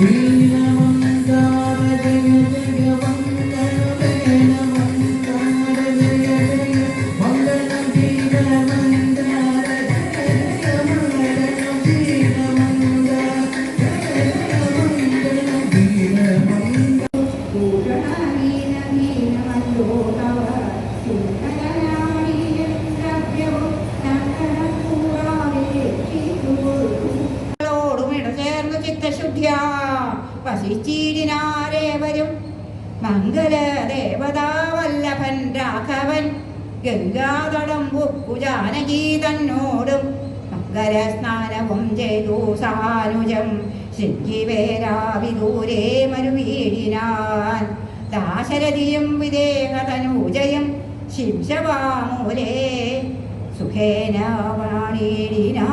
Mm. ബുദ്ധ്യാ വശിച്ചീടിനാരേവരും മംഗലദേവതാവല്ലഭൻ Raghavan ഗംഗാതടംബുക്കുജാനകീ തന്നോടും മംഗലസ്നാനവും ചെയ്തു സാനുജം ശൃംഗിവേരാവിദൂരേ മരുവീടിനാൻ ദാശരഥിയും വിദേഹതനൂജയും ശിംശവാമൂലേ സുഖേന വാണീടിനാ